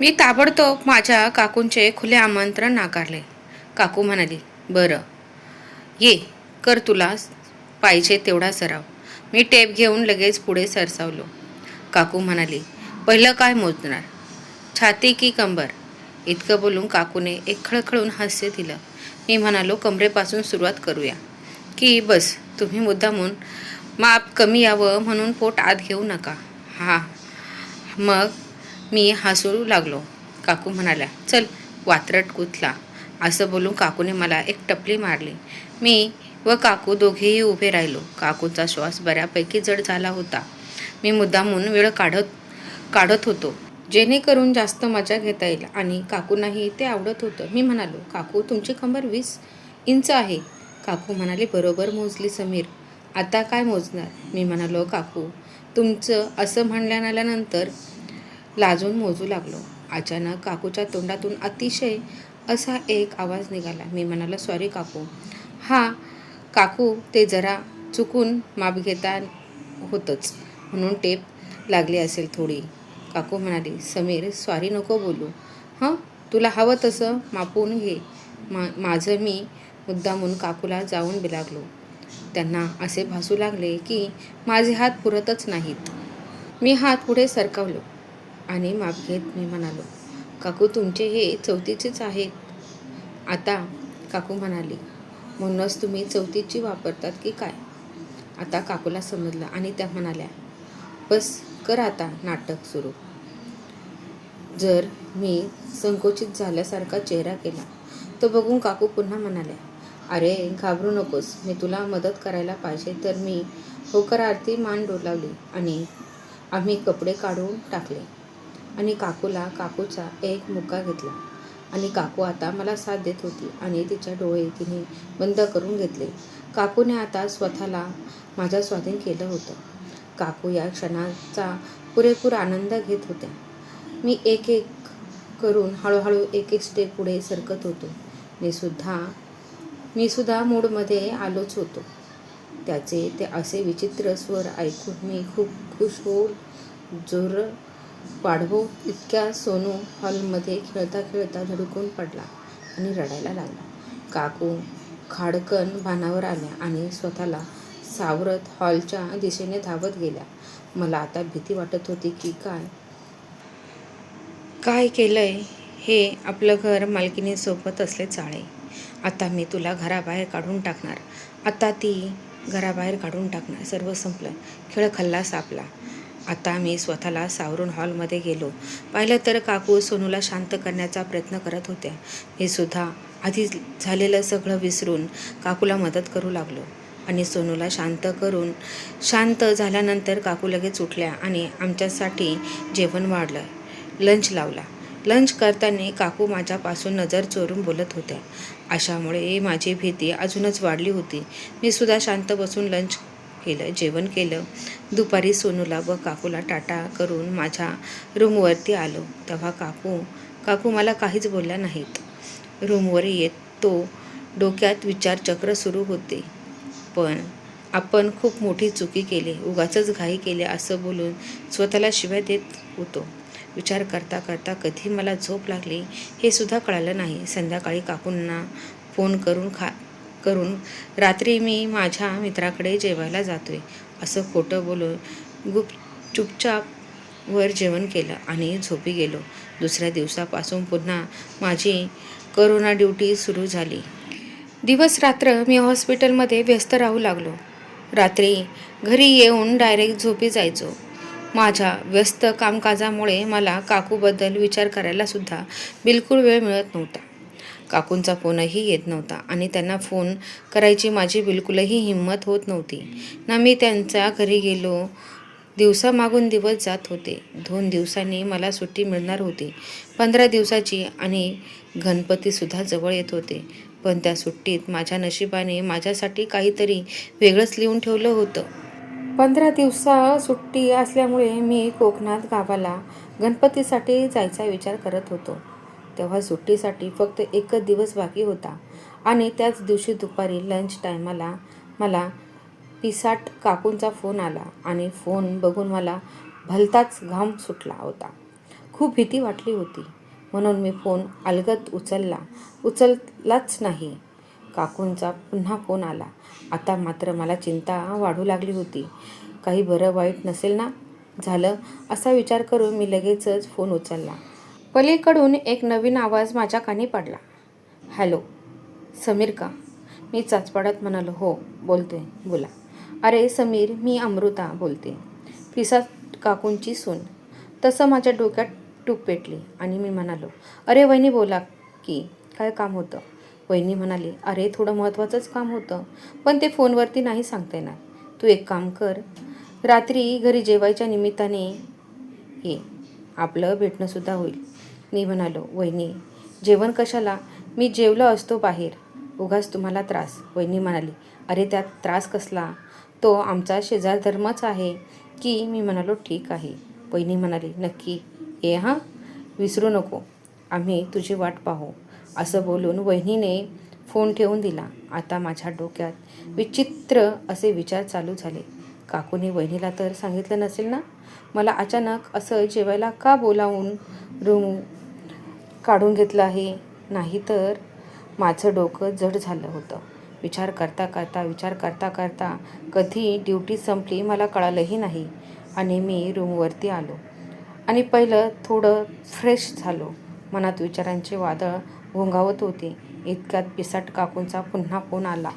मी ताबडतोब माझ्या काकूंचे खुले आमंत्रण नाकारले. काकू म्हणाली बरं. ये कर तुला पाहिजे तेवढा सराव. मी टेप घेऊन लगेच पुढे सरसावलो. काकू म्हणाली पहिलं काय मोजणार? छाती की कंबर? इतकं बोलून काकूने एक खळखळून हास्य दिलं. मी म्हणालो कमरेपासून सुरुवात करूया. की बस तुम्ही मुद्दामून माप कमी यावं म्हणून पोट आत घेऊ नका. हा. मग? मी हसू लागलो. काकू म्हणाल्या चल वात्रट कुतला असं बोलून काकूने मला एक टपली मारली. मी व काकू दोघेही उभे राहिलो. काकूचा श्वास बऱ्यापैकी जड झाला होता. मी मुद्दामून वेळ काढत काढत होतो. जेणेकरून जास्त मजा घेता येईल आणि काकूंनाही ते आवडत होतं. मी म्हणालो काकू तुमची कंबर वीस इंच आहे. काकू म्हणाले बरोबर मोजली समीर. आता काय मोजणार? मी म्हणालो काकू तुमचं असं म्हणल्यानंतर लाजून मोजू लागलो. अचानक काकूच्या तोंडातून अतिशय असा एक आवाज निघाला. मी म्हणाला सॉरी काकू. हा काकू ते जरा चुकून माप घेता होतंच. म्हणून टेप लागली असेल थोडी. काकू म्हणाली समीर सॉरी नको बोलू. हां? तुला हवं तसं मापून घे. मा माझं मी मुद्दामून काकूला जाऊन बिलागलो. त्यांना असे भासू लागले की माझे हात पुरतच नाहीत. मी हात पुढे सरकवलो. आणि माप घेत मी म्हणालो काकू तुमचे हे चौथीचेच आहेत आता काकू म्हणाली म्हणूनच तुम्ही चौथीची वापरतात की काय? आता काकूला समजलं आणि त्या म्हणाल्या बस कर आता नाटक सुरू. जर मी संकोचित झाल्यासारखा चेहरा केला तो बघून काकू पुन्हा म्हणाल्या अरे घाबरू नकोस मी तुला मदत करायला पाहिजे. तर मी होकर आरती मान डोलावली आणि आम्ही कपडे काढून टाकले. आणि काकूला काकूचा एक मुका घेतला. आणि काकू आता मला साथ देत होती आणि तिच्या डोळे तिने बंद करून घेतले. काकूने आता स्वतःला माझ्या स्वाधीन केलं होतं. काकू या क्षणाचा पुरेपूर आनंद घेत होत्या. मी एक एक करून हळूहळू एक एक स्टेप पुढे सरकत होतो. मी सुद्धा मी सुद्धा मूडमध्ये आलोच होतो. त्याचे ते असे विचित्र स्वर ऐकून मी खूप खुश होऊन जोर वाढवू इतक्या सोनू हॉलमध्ये खेळता खेळता धडकून पडला आणि रडायला लागला. काकू खाडकन भानावर आल्या आणि स्वतःला सावरत हॉलच्या दिशेने धावत गेल्या. मला आता भीती वाटत होती की काय काय केलंय हे आपलं घर मालकिनीसोबत असले चाळे. आता मी तुला घराबाहेर काढून टाकणार. आता ती घराबाहेर काढून टाकणार. सर्व संपलं. खेळ खल्ला सापला आता मी स्वतःला सावरून हॉलमध्ये गेलो. पाहिलं तर काकू सोनूला शांत करण्याचा प्रयत्न करत होत्या. मी सुद्धा आधी झालेलं सगळं विसरून काकूला मदत करू लागलो आणि सोनूला शांत करून शांत झाल्यानंतर काकू लगेच उठल्या आणि आमच्यासाठी जेवण वाढलं. लंच लावला. लंच करताना काकू माझ्यापासून नजर चोरून बोलत होत्या. अशामुळे माझी भीती अजूनच वाढली होती. मी सुद्धा शांत बसून लंच केलं जेवण केलं. दुपारी सोनूला व काकूला टाटा करून माझ्या रूमवरती आलो. तेव्हा काकू काकू मला काहीच बोलल्या नाहीत. रूमवर येत तो डोक्यात विचारचक्र सुरू होते. पण आपण खूप मोठी चुकी केली उगाचंच घाई केले असं बोलून स्वतःला शिव्या देत होतो. विचार करता करता कधी मला झोप लागली हे सुद्धा कळालं नाही. संध्याकाळी काकूंना फोन करून खा करून रात्री मी माझ्या मित्राकडे जेवायला जातो आहे असं खोटं बोलून गुप चुपचाप वर जेवण केलं आणि झोपी गेलो. दुसऱ्या दिवसापासून पुन्हा माझी करोना ड्युटी सुरू झाली. दिवस रात्र मी हॉस्पिटलमध्ये व्यस्त राहू लागलो. रात्री घरी येऊन डायरेक्ट झोपी जायचो. माझ्या व्यस्त कामकाजामुळे मला काकूबद्दल विचार करायलासुद्धा बिलकुल वेळ मिळत नव्हता. काकूंचा फोनही येत नव्हता आणि त्यांना फोन करायची माझी बिलकुलही हिंमत होत नव्हती. ना मी त्यांच्या घरी गेलो दिवसामागून दिवस जात होते. दोन दिवसांनी मला सुट्टी मिळणार होती. पंधरा दिवसाची आणि गणपतीसुद्धा जवळ येत होते. पण त्या सुट्टीत माझ्या नशिबाने माझ्यासाठी काहीतरी वेगळंच लिहून ठेवलं होतं. पंधरा दिवसा सुट्टी असल्यामुळे मी कोकणात गावाला गणपतीसाठी जायचा विचार करत होतो. तेव्हा सुट्टीसाठी फक्त एकच दिवस बाकी होता. आणि त्याच दिवशी दुपारी लंच टायमाला मला पिसाट काकूंचा फोन आला आणि फोन बघून मला भलताच घाम सुटला होता. खूप भीती वाटली होती. म्हणून मी फोन अलगत उचलला. उचललाच नाही. काकूंचा पुन्हा फोन आला. आता मात्र मला चिंता वाढू लागली होती. काही बरं वाईट नसेल ना? झालं? असा विचार करून मी लगेचच फोन उचलला. पलीकडून एक नवीन आवाज माझ्या कानी पडला. हॅलो समीर का? मी चाचपाडत म्हणालो हो बोलते बोला. अरे समीर मी अमृता बोलते. फिसा काकूंची सून. तसं माझ्या डोक्यात टूप पेटली आणि मी म्हणालो अरे वहिनी बोला की काय काम होतं? वहिनी म्हणाली अरे थोडं महत्त्वाचंच काम होतं पण ते फोनवरती नाही सांगता येणार. तू एक काम कर रात्री घरी जेवायच्या निमित्ताने ये आपलं भेटणंसुद्धा होईल. मी म्हणालो वहिनी जेवण कशाला? मी जेवलो असतो बाहेर. उगाच तुम्हाला त्रास. वहिनी म्हणाली अरे त्यात त्रास कसला? तो आमचा शेजार धर्मच आहे. की मी म्हणालो ठीक आहे. वहिनी म्हणाली नक्की ये हां विसरू नको. आम्ही तुझी वाट पाहू. असं बोलून वहिनीने फोन ठेवून दिला. आता माझ्या डोक्यात विचित्र असे विचार चालू झाले. काकूने वहिनीला तर सांगितलं नसेल ना? मला अचानक असं जेवायला का बोलावून रूम? काढून घेतलं आहे. नाहीतर माझं डोकं जड झालं होतं. विचार करता करता विचार करता करता कधी ड्युटी संपली मला कळालंही नाही आणि मी रूमवरती आलो. आणि पहिलं थोडं फ्रेश झालो. मनात विचारांचे वादळ घोंगावत होते. इतक्यात पिसाट काकूंचा पुन्हा फोन आला.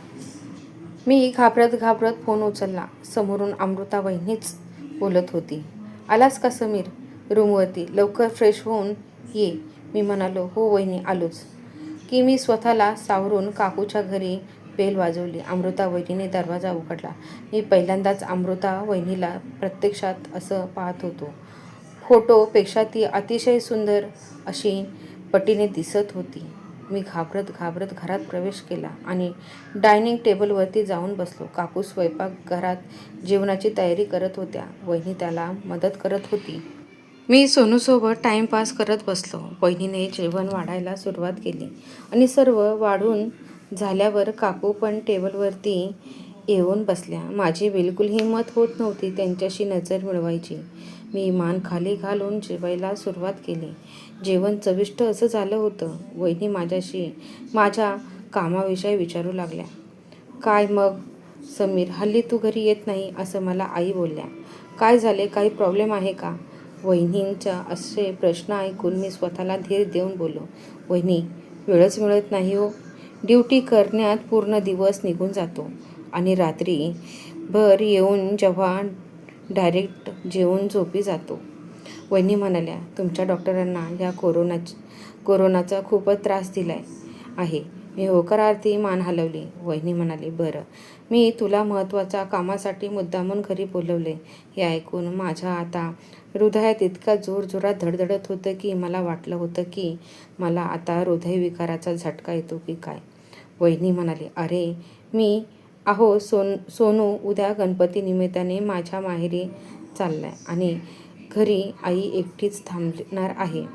मी घाबरत घाबरत फोन उचलला. समोरून अमृता वहिनीच बोलत होती. आलास का समीर? रूमवरती. लवकर फ्रेश होऊन ये. मी म्हणालो हो वहिनी आलोच. की मी स्वतःला सावरून काकूच्या घरी बेल वाजवली. अमृता वहिनीने दरवाजा उघडला. मी पहिल्यांदाच अमृता वहिनीला प्रत्यक्षात असं पाहत होतो. फोटोपेक्षा ती अतिशय सुंदर अशी पटीने दिसत होती. मी घाबरत घाबरत घरात प्रवेश केला आणि डायनिंग टेबलवरती जाऊन बसलो. काकू स्वयंपाकघरात जेवणाची तयारी करत होत्या. वहिनी त्याला मदत करत होती. मी सोनूसोबत टाईमपास करत बसलो. बहिणीने जेवण वाढायला सुरुवात केली आणि सर्व वाढून झाल्यावर काकू पण टेबलवरती येऊन बसल्या. माझी बिलकुल हिंमत होत नव्हती त्यांच्याशी नजर मिळवायची. मी मान खाली घालून जेवायला सुरुवात केली. जेवण चविष्ट असं झालं होतं. वहिनी माझ्याशी माझ्या कामाविषयी विचारू लागल्या. काय मग? समीर हल्ली तू घरी येत नाही? असं मला आई बोलल्या. काय झाले? काही प्रॉब्लेम आहे का? वहिनींच्या असे प्रश्न ऐकून मी स्वतःला धीर देऊन बोललो वहिनी वेळच मिळत नाही हो. ड्युटी करण्यात पूर्ण दिवस निघून जातो आणि रात्री भर येऊन जेव्हा डायरेक्ट जेवून झोपी जातो. वहिनी म्हणाल्या तुमच्या डॉक्टरांना या कोरोना कोरोनाचा खूपच त्रास दिला आहे. मी होकारार्थी मान हलवली. वहिनी म्हणाली बरं. मी तुला महत्त्वाच्या कामासाठी मुद्दामून घरी बोलवले. हे ऐकून माझ्या आता हृदयात इतका जोरजोरात धडधडत होतं की मला वाटलं होतं की मला आता हृदयविकाराचा झटका येतो की काय? वहिनी म्हणाली अरे मी अहो सोन सोनू उद्या गणपती निमित्ताने माझ्या माहेरी चाललाय आणि घरी आई एकटीच थांबणार आहे.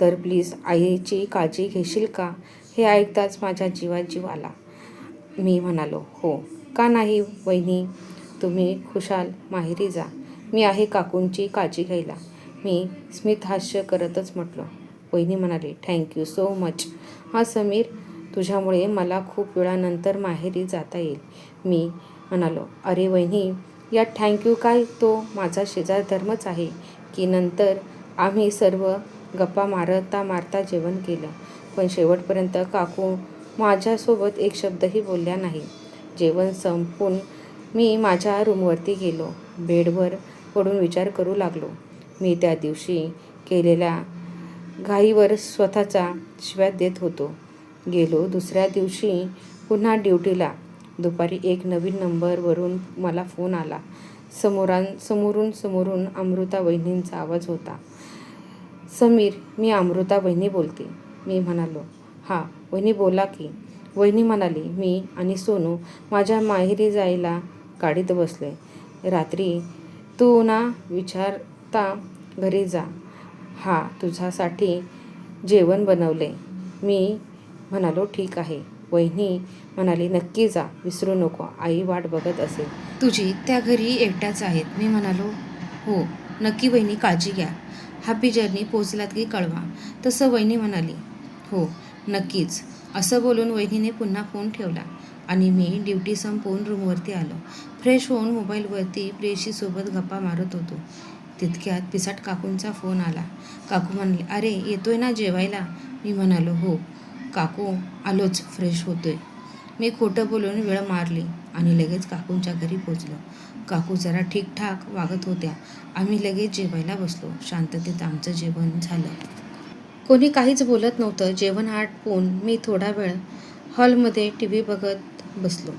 तर प्लीज आईची काळजी घेशील का? हे ऐकताच माझ्या जीवात जीव आला. मी म्हणालो हो का नाही वहिनी? तुम्ही खुशाल माहेरी जा. मी आहे काकूंची काळजी घ्यायला. मी स्मित हास्य करतच म्हटलो. वहिनी म्हणाली थँक्यू सो मच हा समीर तुझ्यामुळे मला खूप वेळानंतर माहेरी जाता येईल. मी म्हणालो अरे वहिनी या थँक्यू काय? तो माझा शेजार धर्मच आहे. की नंतर आम्ही सर्व गप्पा मारता मारता जेवण केलं. पण शेवटपर्यंत काकू माझ्यासोबत एक शब्दही बोलल्या नाही. जेवण संपून मी माझ्या रूमवरती गेलो. बेडवर पडून विचार करू लागलो. मी त्या दिवशी केलेल्या घाईवर स्वतःचा शिव्यात देत होतो. गेलो दुसऱ्या दिवशी पुन्हा ड्युटीला. दुपारी एक नवीन नंबरवरून मला फोन आला. समोरां समोरून समोरून अमृता वहिनींचा आवाज होता. समीर मी अमृता वहिनी बोलते. मी म्हणालो हां वहिनी बोला की. वहिनी म्हणाली मी आणि सोनू माझ्या माहेरी जायला गाडीत बसले रात्री तू ना विचारता घरी जा. हा तुझ्यासाठी जेवण बनवले. मी म्हणालो ठीक आहे. वहिनी म्हणाली नक्की जा विसरू नको. आई वाट बघत असेल. तुझी त्या घरी एकट्याच आहेत. मी म्हणालो हो नक्की वहिनी काळजी घ्या. हॅपी जर्नी पोचलात की कळवा. तसं वहिनी म्हणाली हो नक्कीच. असं बोलून वहिनीने पुन्हा फोन ठेवला. आणि मी ड्युटी संपवून रूमवरती आलो. फ्रेश होऊन मोबाईलवरती प्रेयशीसोबत गप्पा मारत होतो. तितक्यात पिसाट काकूंचा फोन आला. काकू म्हणले अरे येतोय ना जेवायला? मी म्हणालो हो. काकू आलोच फ्रेश होतोय. मी खोटं बोलून वेळ मारली आणि लगेच काकूंच्या घरी पोचलो काकू जरा ठीकठाक वागत होत्या. आम्ही लगेच जेवायला बसलो. शांततेत आमचं जेवण झालं. कोणी काहीच बोलत नव्हतं. जेवण आटपून मी थोडा वेळ हॉलमध्ये टी व्ही बघत बसलो.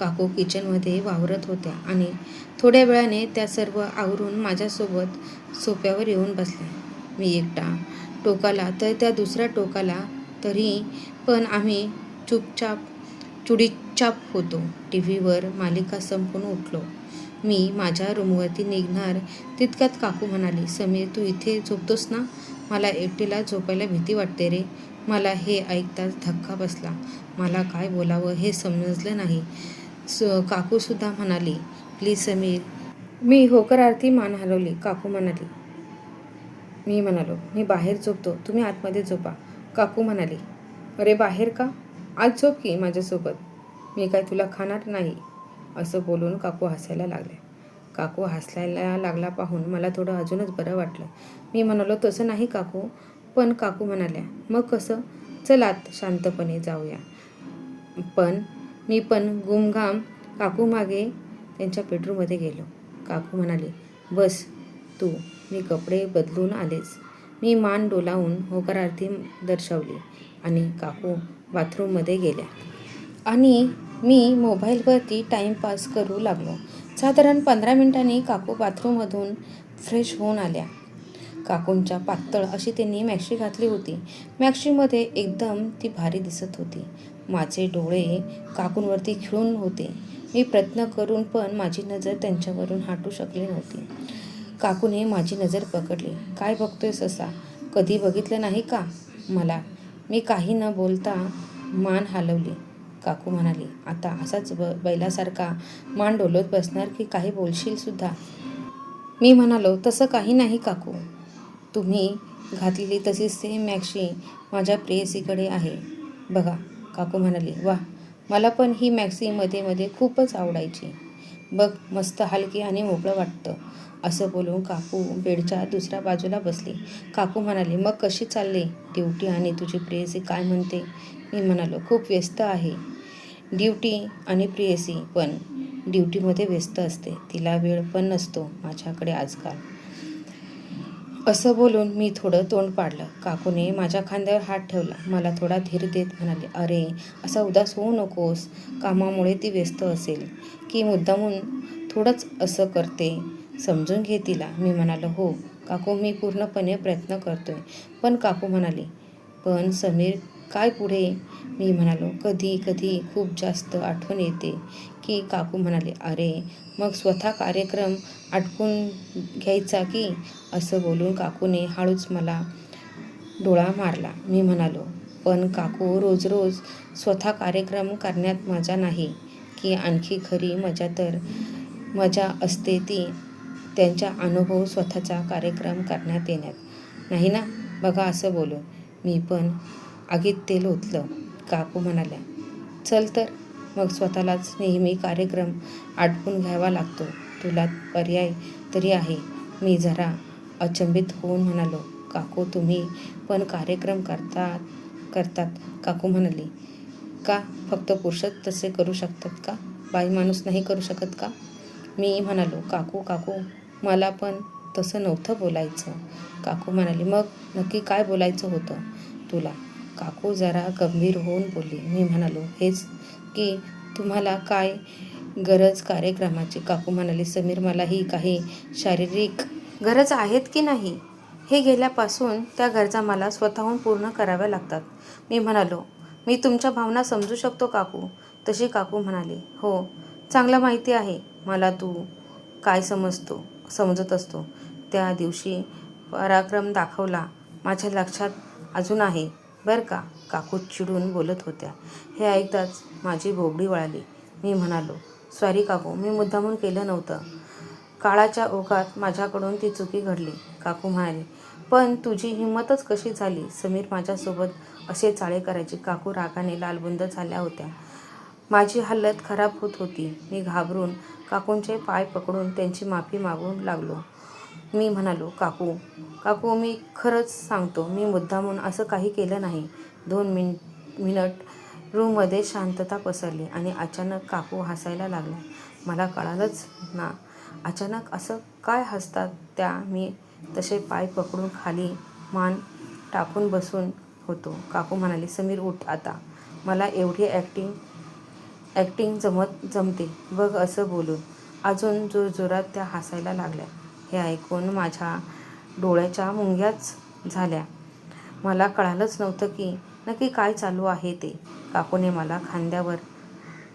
काकू किचनमध्ये वावरत होत्या आणि थोड्या वेळाने त्या सर्व आवरून माझ्यासोबत सोप्यावर येऊन बसल्या. मी एकटा टोकाला तर त्या दुसऱ्या टोकाला तरी पण आम्ही चुपचाप चुडीचाप होतो. टी व्हीवर मालिका संपून उठलो. मी माझ्या रूमवरती निघणार तितक्यात काकू म्हणाली समीर तू इथे झोपतोस ना? मला एकटीला झोपायला भीती वाटते रे. मला हे ऐकताच धक्का बसला. मला काय बोलावं हे समजलं नाही. स काकूसुद्धा म्हणाली प्लीज समीर मी होकर आरती मान हलवली काकू म्हणाली. मी म्हणालो मी बाहेर झोपतो तुम्ही आतमध्ये झोपा. काकू म्हणाली अरे बाहेर का? आज झोप की माझ्यासोबत? मी काय तुला खाणार नाही? असं बोलून काकू हसायला लागले. काकू हसायला लागला पाहून मला थोडं अजूनच बरं वाटलं. मी म्हणालो तसं नाही काकू. पण काकू म्हणाल्या मग कसं? चलात शांतपणे जाऊया. पण मी पण गुमघाम काकू मागे त्यांच्या बेडरूममध्ये गेलो. काकू म्हणाली बस तू मी कपडे बदलून आलेच. मी मान डोलावून होकार आरती दर्शवली आणि काकू बाथरूममध्ये गेल्या. आणि मी मोबाईलवरती टाईमपास करू लागलो. साधारण पंधरा मिनिटांनी काकू बाथरूममधून फ्रेश होऊन आल्या. काकूंच्या पातळ अशी त्यांनी मॅक्शी घातली होती. मॅक्शीमध्ये एकदम ती भारी दिसत होती. माझे डोळे काकूंवरती खिळून होते. मी प्रयत्न करून पण माझी नजर त्यांच्यावरून हटू शकली नव्हती. काकूने माझी नजर पकडली. काय बघतोय ससा कधी बघितलं नाही का? मला. मी काही न बोलता मान हलवली. काकू म्हणाली आता असाच ब बैलासारखा मान डोलत बसणार की काही बोलशील सुद्धा? मी म्हणालो तसं काही नाही काकू. तुम्ही घातलेली तशी सेम मॅक्सी माझ्या प्रेयसीकडे आहे. बघा काकू म्हणाली वा मला पण ही मॅक्सी मध्ये मध्ये खूपच आवडायची. बघ मस्त हलकी आणि मोकळं वाटतं. असं बोलून काकू बेडच्या दुसऱ्या बाजूला बसली. काकू म्हणाली मग कशी चालली? ड्युटी आणि तुझी प्रेयसी काय म्हणते? मी म्हणालो खूप व्यस्त आहे. ड्युटी आणि प्रेयसी पण ड्युटीमध्ये व्यस्त असते. तिला वेळ पण नसतो माझ्याकडे आजकाल. असं बोलून मी थोडं तोंड पाडलं. काकूने माझ्या खांद्यावर हात ठेवला. मला थोडा धीर देत म्हणाले अरे असा उदास होऊ नकोस. कामामुळे ती व्यस्त असेल. की मुद्दामून थोडंच असं करते समजून घे तिला. मी म्हणालो हो काकू मी पूर्णपणे प्रयत्न करतोय. पण काकू म्हणाली पण समीर काय पुढे? मी म्हणालो कधी कधी खूप जास्त आठवण येते की काकू म्हणाले अरे मग स्वतः कार्यक्रम आटपून घ्यायचा की? असं बोलून काकूने हळूच मला डोळा मारला. मी म्हणालो पण काकू रोज रोज स्वतः कार्यक्रम करण्यात मजा नाही की आणखी खरी मजा तर मजा असते ती त्यांचा अनुभव स्वतःचा कार्यक्रम करण्यात येण्यात. नाही ना? बघा असं बोलून. मी पण आगीत तेल ओतलं. काकू म्हणाल्या चल तर. मग स्वतःलाच नेहमी कार्यक्रम आटपून घ्यावा लागतो. तुला पर्याय तरी आहे. मी जरा अचंबित होऊन म्हणालो काकू तुम्ही पण कार्यक्रम करतात करतात. काकू म्हणाली का? फक्त पुरुषच तसे करू शकतात का? बाई माणूस नाही करू शकत का? मी म्हणालो काकू काकू मला पण तसं नव्हतं बोलायचं. काकू म्हणाली मग नक्की काय बोलायचं होतं? तुला काकू जरा गंभीर होऊन बोलली. मी म्हणालो हेच की तुम्हाला काय गरज कार्यक्रमाची? काकू म्हणाले समीर मला ही काही शारीरिक गरज आहेत की नाही? हे गेल्यापासून त्या गरजा मला स्वतःहून पूर्ण कराव्या लागतात. मी म्हणालो मी तुमच्या भावना समजू शकतो काकू तशी काकू म्हणाली. हो चांगलं माहिती आहे. मला तू काय समजतो समजत असतो. त्या दिवशी पराक्रम दाखवला माझ्या लक्षात अजून आहे. बरं का? काकू चिडून बोलत होत्या. हे ऐकताच माझी बोबडी वळाली. मी म्हणालो सॉरी काकू मी मुद्दामून केलं नव्हतं. काळाच्या ओघात माझ्याकडून ती चुकी घडली. काकू म्हणाली पण तुझी हिंमतच कशी झाली? समीर माझ्यासोबत असे चाळे करायचे काकू रागाने लालबुंद झाल्या होत्या. माझी हालत खराब होत होती. मी घाबरून काकूंचे पाय पकडून त्यांची माफी मागू लागलो. मी म्हणालो काकू काकू मी खरंच सांगतो मी मुद्दामून असं काही केलं नाही. दोन मिन मिनट रूममध्ये शांतता पसरली आणि अचानक काकू हसायला लागला. मला कळालंच ना अचानक असं काय हसतात त्या? मी तसे पाय पकडून खाली मान टाकून बसून होतो. काकू म्हणाले समीर उठ आता. मला एवढी ॲक्टिंग ॲक्टिंग जमत जमते. बघ असं बोलून. अजून जोरजोरात त्या हसायला लागल्या. हे ऐकून माझ्या डोळ्याच्या मुंग्याच झाल्या. मला कळालंच नव्हतं की नक्की काय चालू आहे ते. काकूने मला खांद्यावर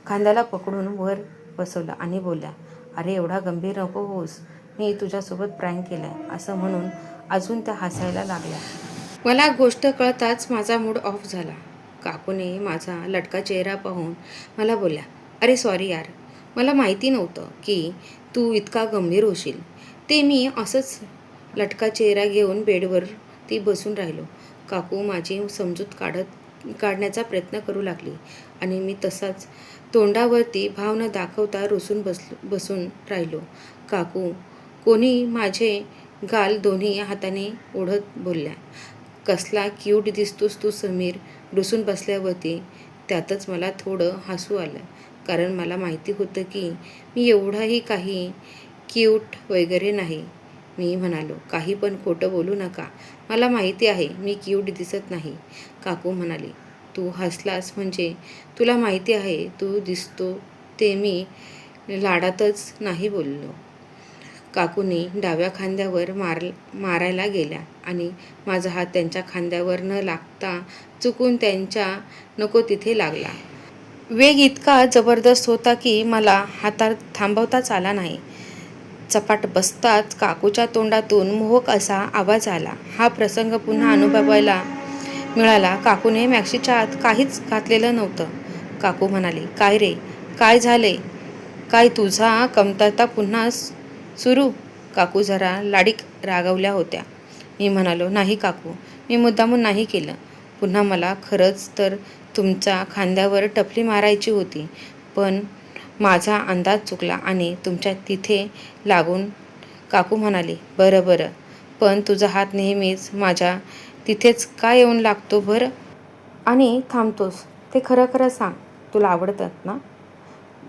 खांद्याला पकडून वर बसवलं आणि बोलल्या अरे एवढा गंभीर नको होस मी तुझ्यासोबत प्रँक केलाय असं म्हणून अजून त्या हसायला लागल्या. मला गोष्ट कळताच माझा मूड ऑफ झाला. काकूने माझा लटका चेहरा पाहून मला बोलल्या अरे सॉरी यार. मला माहिती नव्हतं की तू इतका गंभीर होशील. ते मी असंच लटका चेहरा घेऊन बेडवर ती बसून राहिलो. काकू माझी समजूत काढत काढण्याचा प्रयत्न करू लागली आणि मी तसाच तोंडावरती भाव न दाखवता रुसून बसलो बसून राहिलो. काकू कोणी माझे गाल दोन्ही हाताने ओढत बोलल्या. कसला क्यूट दिसतोस तू समीर रुसून बसल्यावरती. त्यातच मला थोडं हसू आलं कारण मला माहिती होतं की मी एवढाही काही क्यूट वगैरे नाही. मी म्हणालो काही पण खोटं बोलू नका. मला माहिती आहे मी क्यूट दिसत नाही. काकू म्हणाली तू हसलास म्हणजे? तुला माहिती आहे तू दिसतो ते मी लाडातच नाही बोललो. काकूने डाव्या खांद्यावर मार मारायला गेल्या आणि माझा हात त्यांच्या खांद्यावर न लागता चुकून त्यांच्या नको तिथे लागला. वेग इतका जबरदस्त होता की मला हातात थांबवताच आला नाही. चपाट बसताच काकूच्या तोंडातून मोहक असा आवाज आला. हा प्रसंग पुन्हा अनुभवायला मिळाला. काकूने मॅक्सीच्या आत काहीच घातलेलं नव्हतं. काकू म्हणाली काय रे? काय झाले? काय तुझा कमतरता पुन्हा सुरू? काकू जरा लाडीक रागवल्या होत्या. मी म्हणालो नाही काकू मी मुद्दामून नाही केलं. पुन्हा मला खरंच तर तुमच्या खांद्यावर टपली मारायची होती. पण माझा अंदाज चुकला आणि तुमच्या तिथे लागून काकू म्हणाली बरं बरं. पण तुझा हात नेहमीच माझ्या तिथेच का येऊन लागतो बरं? आणि थांबतोस. ते खरं खरं सांग. तुला आवडतात ना?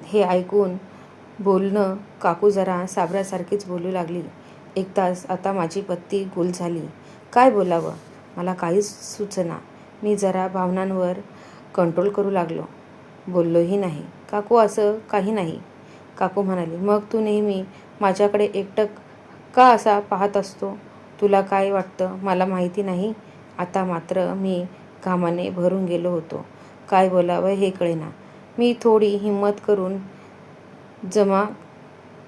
हे ऐकून बोलणं काकू जरा साबरासारखीच बोलू लागली. एक तास आता माझी पत्ती गुल झाली. काय बोलावं? मला काहीच सुचना. मी जरा भावनांवर कंट्रोल करू लागलो. बोललोही नाही. काकू असं काही नाही. काकू म्हणाली मग तू नेहमी माझ्याकडे एकटक का असा पाहत असतो? तुला काय वाटतं? मला माहिती नाही. आता मात्र मी घामाने भरून गेलो होतो. काय बोलावं हे कळेना मी थोडी हिंमत करून जमा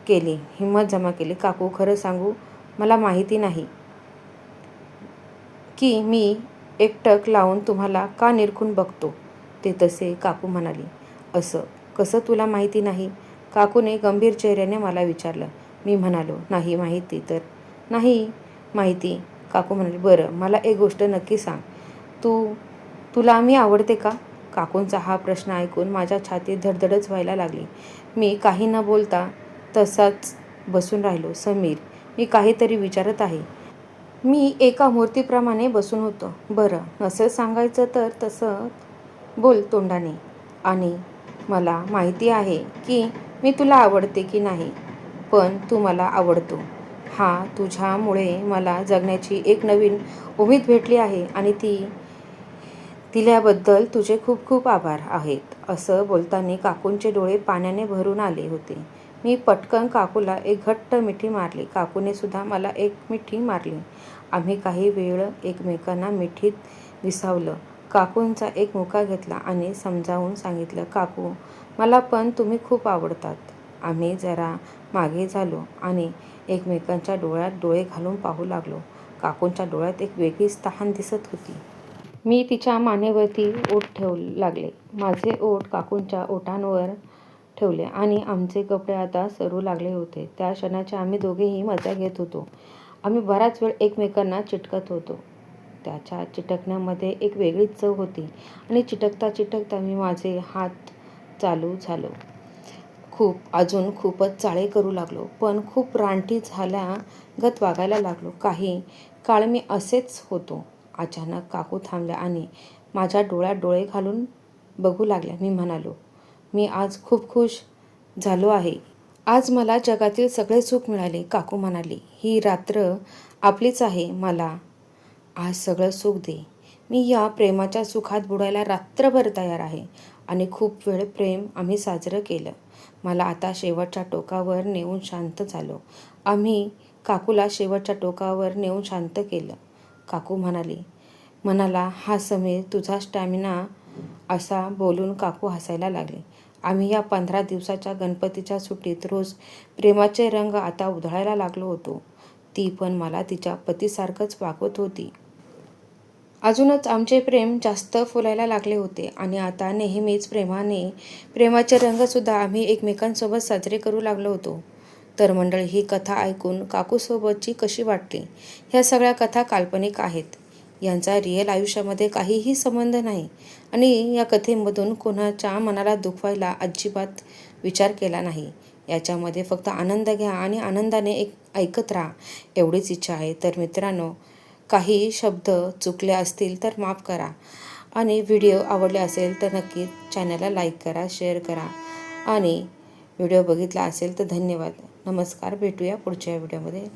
केली. हिंमत जमा केली. काकू खरं सांगू मला माहिती नाही की मी एकटक लावून तुम्हाला का निरखून बघतो? ते तसे काकू म्हणाली. असं कसं तुला माहिती नाही? काकूने गंभीर चेहऱ्याने मला विचारलं. मी म्हणालो नाही माहिती तर. नाही माहिती. काकू म्हणाले बरं मला एक गोष्ट नक्की सांग. तू तुला मी आवडते का? काकूंचा हा प्रश्न ऐकून माझ्या छातीत धडधडच व्हायला लागली. मी काही न बोलता तसाच बसून राहिलो. समीर मी काहीतरी विचारत आहे. मी एका मूर्तीप्रमाणे बसून होतो. बरं असं सांगायचं तर तसं बोल तोंडाने. आणि मला माहिती आहे की मी तुला आवडते की नाही पण तू मला आवडतो. हा तुझ्यामुळे मला जगण्याची एक नवीन उमेद भेटली आहे आणि ती दिल्याबद्दल तुझे खूप खूप आभार आहेत. असं बोलताना काकूंचे डोळे पाण्याने भरून आले होते. मी पटकन काकूला एक घट्ट मिठी मारली. काकूने सुद्धा मला एक मिठी मारली. आम्ही काही वेळ एकमेकांना मिठीत विसावलं. काकूंचा एक मुका घेतला आणि समजावून सांगितलं काकू मला पण तुम्ही खूप आवडतात. आम्ही जरा मागे झालो आणि एकमेकांच्या डोळ्यात डोळे घालून पाहू लागलो. काकूंच्या डोळ्यात एक वेगळीच तहान दिसत होती. मी तिच्या मानेवरती ओठ ठेवू लागले. माझे ओठ काकूंच्या ओठांवर ठेवले आणि आमचे कपडे आता सरू लागले होते. त्या क्षणाची आम्ही दोघेही मजा घेत होतो. आम्ही बराच वेळ एकमेकांना चिटकत होतो. त्याच्या चिटकण्यामध्ये एक वेगळीच चव होती. आणि चिटकता चिटकता मी माझे हात चालू झालो. खूप अजून खूपच चाळे करू लागलो. पण खूप रानटी झाल्यागत वागायला लागलो. काही काळ मी असेच होतो. अचानक काकू थांबल्या आणि माझ्या डोळ्यात डोळे घालून बघू लागल्या. मी म्हणालो मी आज खूप खुश झालो आहे. आज मला जगातील सगळे सुख मिळाले. काकू म्हणाली ही रात्र आपलीच आहे. मला आज सगळं सुख दे. मी या प्रेमाच्या सुखात बुडायला रात्रभर तयार आहे आणि खूप वेळ प्रेम आम्ही साजरं केलं. मला आता शेवटच्या टोकावर नेऊन शांत झालो. आम्ही काकूला शेवटच्या टोकावर नेऊन शांत केलं. काकू म्हणाली म्हणाला हा समीर तुझा स्टॅमिना असा बोलून काकू हसायला लागले. आम्ही या पंधरा दिवसाच्या गणपतीच्या सुट्टीत रोज प्रेमाचे रंग आता उधळायला लागलो होतो. ती पण मला तिच्या पतीसारखंच वागवत होती. अजूनच आमचे प्रेम जास्त फुलायला लागले होते आणि आता नेहमीच प्रेमाने प्रेमाचे रंगसुद्धा आम्ही एकमेकांसोबत साजरे करू लागलो होतो. तर मंडळ ही कथा ऐकून काकूसोबतची कशी वाटली? ह्या सगळ्या कथा काल्पनिक आहेत. यांचा रिअल आयुष्यामध्ये काहीही संबंध नाही आणि या कथेमधून कोणाच्या मनाला दुखवायला अजिबात विचार केला नाही. याच्यामध्ये फक्त आनंद घ्या आणि आनंदाने एक ऐकत राहा. एवढीच इच्छा आहे. तर मित्रांनो काही शब्द चुकले असतील तर माफ करा. आणि व्हिडिओ आवडले असेल तर नक्कीच चॅनलला लाईक करा शेअर करा. आणि व्हिडिओ बघितला असेल तर धन्यवाद. नमस्कार. भेटूया पुढच्या व्हिडिओमध्ये.